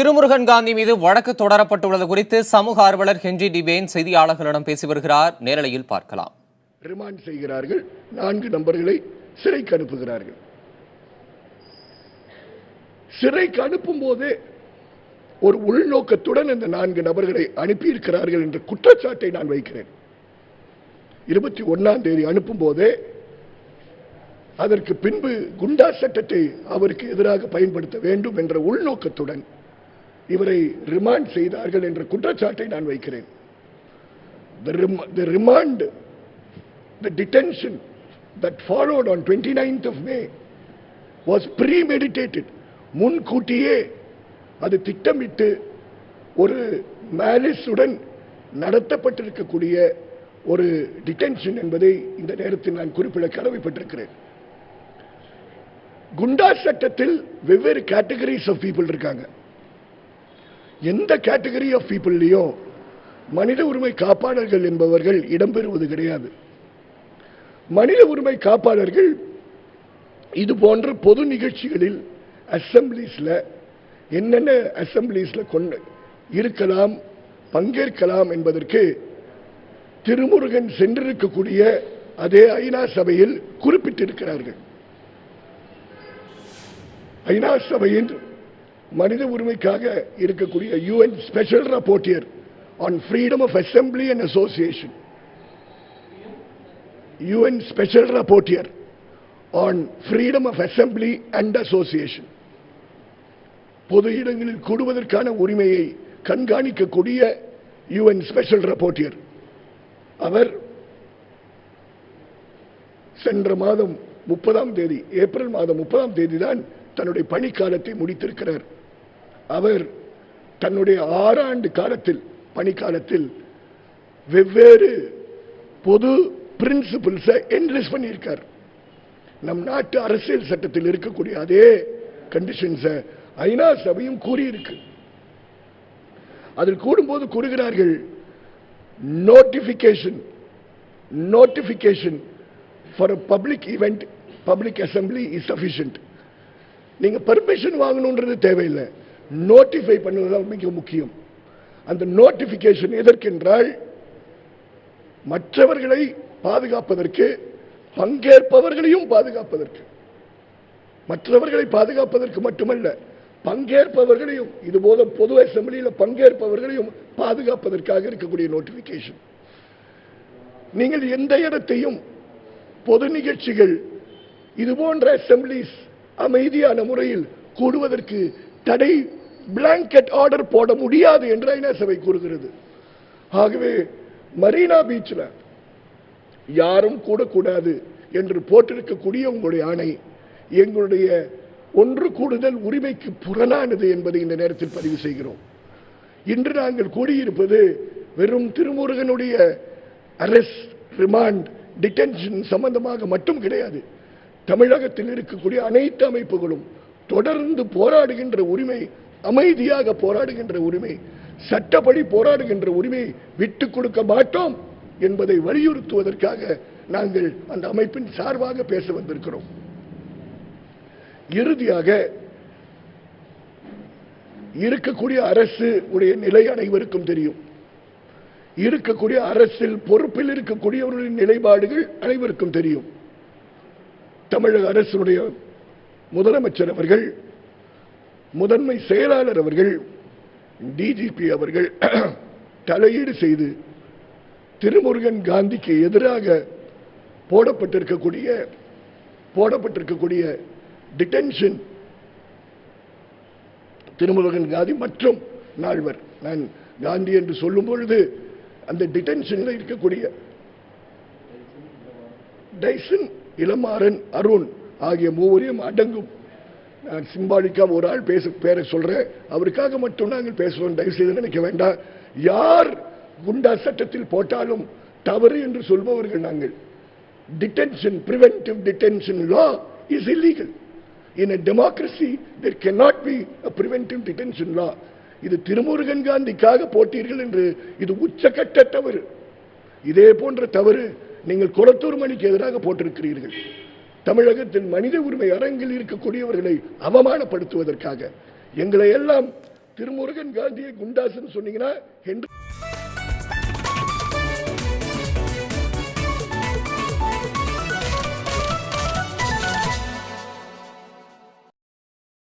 திருமுருகன் காந்தி மீது வழக்கு தொடரப்பட்டுள்ளது குறித்து சமூக ஆர்வலர் ஹென்றி டிபேன் செய்தியாளர்களிடம் பேசி வருகிறார். நேரலையில் பார்க்கலாம். ரிமாண்ட் செய்கிறார்கள். நான்கு நபர்களை சிறைக்கு அனுப்புகிறார்கள். சிறைக்கு அனுப்பும் போதே ஒரு உள்நோக்கத்துடன் இந்த நான்கு நபர்களை அனுப்பியிருக்கிறார்கள் என்ற குற்றச்சாட்டை நான் வைக்கிறேன். இருபத்தி ஒன்னாம் தேதி அனுப்பும் போதே அதற்கு பின்பு குண்டா சட்டத்தை அவருக்கு எதிராக பயன்படுத்த வேண்டும் என்ற உள்நோக்கத்துடன் இவரை ரிமாண்ட் செய்தார்கள் என்ற குற்றச்சாட்டை நான் வைக்கிறேன். The, remand the remand, the detention that followed on 29th of May was premeditated. முன்கூட்டியே அது திட்டமிட்டு ஒரு மேலிஸுடன் நடத்தப்பட்டிருக்கக்கூடிய ஒரு டிடென்ஷன் என்பதை இந்த நேரத்தில் நான் குறிப்பிட கடமைப்பட்டிருக்கிறேன். குண்டா சட்டத்தில் வெவ்வேறு கேட்டகரிஸ் ஆஃப் பீப்புள் இருக்காங்க. எந்த கேட்டகரி ஆஃப் பீப்புள்லையும் மனித உரிமை காப்பாளர்கள் என்பவர்கள் இடம்பெறுவது கிடையாது. மனித உரிமை காப்பாளர்கள் இது போன்ற பொது நிகழ்ச்சிகளில் அசம்பிளிஸில் என்னென்ன அசம்பிளிஸில் கொண்டு இருக்கலாம் பங்கேற்கலாம் என்பதற்கு திருமுருகன் சென்றிருக்கக்கூடிய அதே ஐநா சபையில் குறிப்பிட்டிருக்கிறார்கள். ஐநா சபையின் மனித உரிமைக்காக இருக்கக்கூடிய UN special rapporteur on freedom of assembly and association UN special rapporteur on freedom of assembly and association பொது இடங்களில் கூடுவதற்கான உரிமையை கண்காணிக்கக்கூடிய யூஎன் ஸ்பெஷல் ரப்போர்ட்டியர் அவர் சென்ற மாதம் முப்பதாம் தேதி ஏப்ரல் மாதம் முப்பதாம் தேதி தான் தன்னுடைய பணிக்காலத்தை முடித்திருக்கிறார். அவர் தன்னுடைய ஆறாண்டு காலத்தில் பணிக்காலத்தில் வெவ்வேறு பொது பிரின்சிபிள்ஸை என்லிஸ்ட் பண்ணியிருக்கார். நம் நாட்டு அரசியல் சட்டத்தில் இருக்கக்கூடிய அதே கண்டிஷன்ஸை ஐநா சபையும் கூறியிருக்கு. அதில் கூடும்போது கூறுகிறார்கள் notification notification for a public event public assembly is sufficient நீங்கள் பர்மிஷன் வாங்கணுன்றது தேவையில்லை. நோட்டிஃபை பண்ணுவதுதான் மிக முக்கியம். அந்த நோட்டிபிகேஷன் எதற்கென்றால் மற்றவர்களை பாதுகாப்பதற்கு பங்கேற்பவர்களையும் பாதுகாப்பதற்கு. மற்றவர்களை பாதுகாப்பதற்கு மட்டுமல்ல பங்கேற்பவர்களையும் இது போல பொது அசம்பிளியில் பங்கேற்பவர்களையும் பாதுகாப்பதற்காக இருக்கக்கூடிய நோட்டிபிகேஷன் நீங்கள் எந்த இடத்தையும் பொது நிகழ்ச்சிகள் இது போன்ற அசம்பிளிஸ் அமைதியான முறையில் கூடுவதற்கு தடை பிளாங்கெட் ஆர்டர் போட முடியாது என்று ஐநா சபை கூறுகிறது. ஆகவே மரீனா பீச்சில் யாரும் கூடக்கூடாது என்று போட்டிருக்கக்கூடிய உங்களுடைய ஆணை எங்களுடைய ஒன்று கூடுதல் உரிமைக்கு புறனானது என்பதை இந்த நேரத்தில் பதிவு செய்கிறோம். இன்று நாங்கள் கூடியிருப்பது வெறும் திருமுருகனுடைய அரெஸ்ட் ரிமாண்ட் டிடென்ஷன் சம்பந்தமாக மட்டும் கிடையாது. தமிழகத்தில் இருக்கக்கூடிய அனைத்து அமைப்புகளும் தொடர்ந்து போராடுகின்ற உரிமை அமைதியாக போராடுகின்ற உரிமை சட்டப்படி போராடுகின்ற உரிமை விட்டு கொடுக்க மாட்டோம் என்பதை வலியுறுத்துவதற்காக நாங்கள் அந்த அமைப்பின் சார்பாக பேச வந்திருக்கிறோம். இறுதியாக இருக்கக்கூடிய அரசு உடைய நிலை அனைவருக்கும் தெரியும். இருக்கக்கூடிய அரசில் பொறுப்பில் இருக்கக்கூடியவர்களின் நிலைப்பாடுகள் அனைவருக்கும் தெரியும். தமிழக அரசுடைய முதலமைச்சர் அவர்கள் முதன்மை செயலாளர் அவர்கள் டிஜிபி அவர்கள் தலையீடு செய்து திருமுருகன் காந்திக்கு எதிராக போடப்பட்டிருக்கக்கூடிய போடப்பட்டிருக்கக்கூடிய டிடென்ஷன் திருமுருகன் காந்தி மற்றும் நால்வர். நான் காந்தி என்று சொல்லும் பொழுது அந்த டிடென்ஷனில் இருக்கக்கூடிய டைசன் இளமாறன் அருண் ஆகிய மூவரையும் அடங்கும் நான் சிம்பாலிக்காக ஒரு ஆள் பேச பேரை சொல்கிறேன் அவருக்காக மட்டும் நாங்கள் பேசுவோம். தயவு செய்து நினைக்க வேண்டாம். யார் குண்டா சட்டத்தில் போட்டாலும் தவறு என்று சொல்பவர்கள் நாங்கள். Detention preventive detention law is illegal in a democracy there cannot be a preventive detention law. இது திருமுருகன் காந்திக்காக போட்டீர்கள் என்று இது உச்சக்கட்ட தவறு. இதே போன்ற தவறு நீங்கள் குளத்தூர் மணிக்கு எதிராக போட்டிருக்கிறீர்கள். தமிழகத்தின் மனித உரிமை அரங்கில் இருக்கக்கூடியவர்களை அவமானப்படுத்துவதற்காக. எங்களை எல்லாம் திருமுருகன் காந்தியை குண்டாசுன்னு சொன்னீங்கன்னா என்று